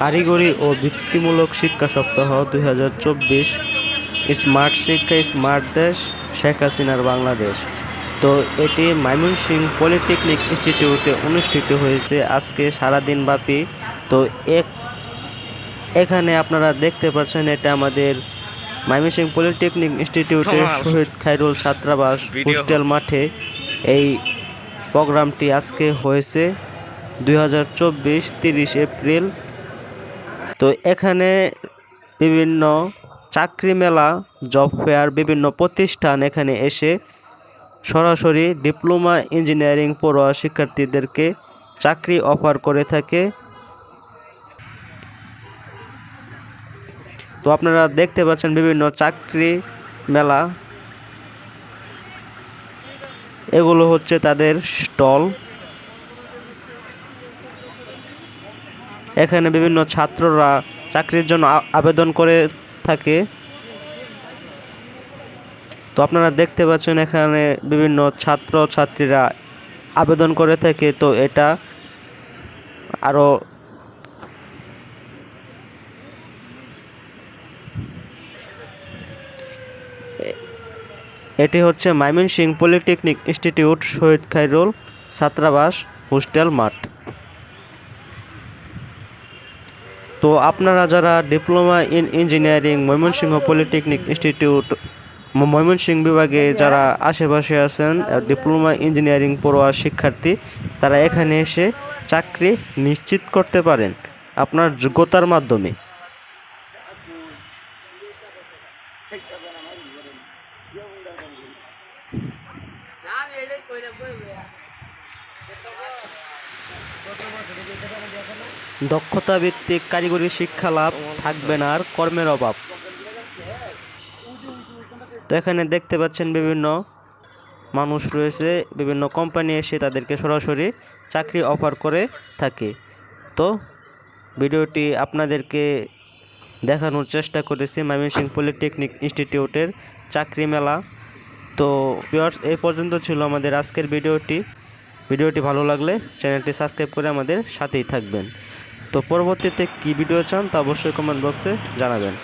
কারিগরি ও বৃত্তিমূলক শিক্ষা সপ্তাহ দুই হাজার চব্বিশ। স্মার্ট শিক্ষা স্মার্ট দেশ শেখ হাসিনার বাংলাদেশ। তো এটি ময়মনসিংহ পলিটেকনিক ইনস্টিটিউটে অনুষ্ঠিত হয়েছে আজকে সারাদিন ব্যাপী তো এক এখানে আপনারা দেখতে পাচ্ছেন এটা আমাদের ময়মনসিংহ পলিটেকনিক ইনস্টিটিউটের শহীদ খাইরুল ছাত্রাবাস। হোস্টেল মাঠে। এই প্রোগ্রামটি আজকে হয়েছে দুই হাজার চব্বিশ তিরিশ এপ্রিল। তো এখানে বিভিন্ন চাকরি মেলা জব ফেয়ার বিভিন্ন প্রতিষ্ঠান এখানে এসে সরাসরি ডিপ্লোমা ইঞ্জিনিয়ারিং পড়ুয়া শিক্ষার্থীদেরকে চাকরি অফার করে থাকে। তো আপনারা দেখতে পাচ্ছেন বিভিন্ন চাকরি মেলা। এগুলো হচ্ছে তাদের স্টল। এখানে বিভিন্ন ছাত্ররা চাকরির জন্য আবেদন করে থাকে। তো আপনারা দেখতে পাচ্ছেন এখানে বিভিন্ন ছাত্র ছাত্রীরা আবেদন করে থাকে। তো এটা আরও এটি হচ্ছে ময়মনসিংহ পলিটেকনিক ইনস্টিটিউট শহীদ খাইরুল ছাত্রাবাস হোস্টেল মাঠ। তো আপনারা যারা diploma in engineering, Mymensingh polytechnic institute, Mymensingh বিভাগে যারা আশেপাশে আছেন ডিপ্লোমা ইঞ্জিনিয়ারিং পড়ুয়া শিক্ষার্থী, তারা এখানে এসে চাকরি নিশ্চিত করতে পারেন আপনার যোগ্যতার মাধ্যমে। দক্ষতা ভিত্তিক কারিগরি শিক্ষা লাভ থাকবে না আর কর্মের অভাব। তো এখানে দেখতে পাচ্ছেন বিভিন্ন মানুষ রয়েছে, বিভিন্ন কোম্পানি এসে তাদেরকে সরাসরি চাকরি অফার করে থাকে। তো ভিডিওটি আপনাদেরকে দেখানোর চেষ্টা করেছি ময়মনসিংহ পলিটেকনিক ইনস্টিটিউটের চাকরি মেলা। তো ভিউয়ার্স এই পর্যন্ত ছিল আমাদের আজকের ভিডিওটি। ভিডিওটি ভালো লাগলে চ্যানেলটি সাবস্ক্রাইব করে আমাদের সাথেই থাকবেন। তো পরবর্তীতে কী ভিডিও চান তা অবশ্যই কমেন্ট বক্সে জানাবেন।